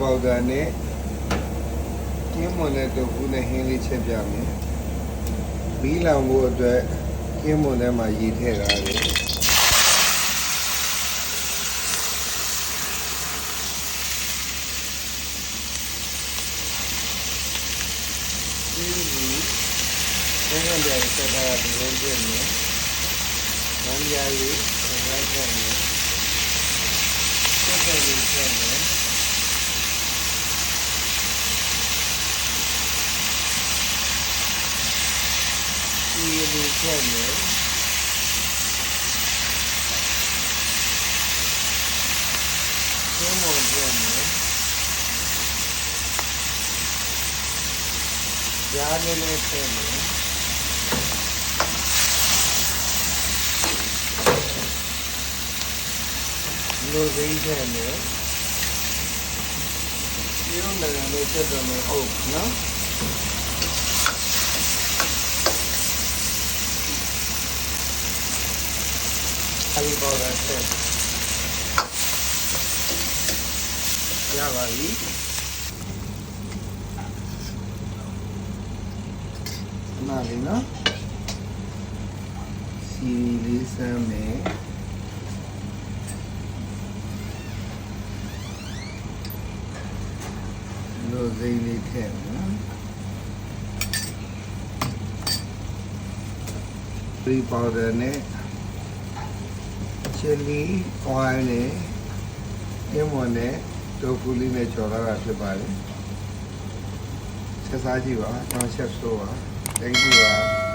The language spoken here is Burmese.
ပေါဒါနဲ့ကင်းမွန်တဲ့တုပ်ကူးနဲ့ဟင်းလေးချက်ပြမယ်ဘီးလောင်ဖို့အတွက်ကင်းမွန်ထဲမှာရေထည့်ထားတယ်ဒီဒီငန်းကြရဆက်တာဒီလိုပြည့်နေ။ငန်းကြရည်ဆက်တာဆက်နေ။ဆက်တယ်ဆက်နေ။ ဒီလိုချက်မယ်ကျုံးမော် ချက်မယ်ကြားလေးလေးချက်မယ်လိုစိမ့်ချက်မယ်ဒီလိုလည်းလည်းချက်တော့မယ်ဟုတ်နော် Ali powder ဆက်ရပါပြီနားလေးနော်စီလေးစမ်းမယ်လို့စိမ့်လေးထည့်မယ်နော်ပရီပေါဒါနဲ့ ချီလီဝိုင်းနဲ့ညမွန်နဲ့ဒိုဖူလေးနဲ့ကြော်လာတာဖြစ်ပါတယ်ဆက်စားကြည့်ပါကျွန်တော်ချက်ဆိုးပါ thank you ပါ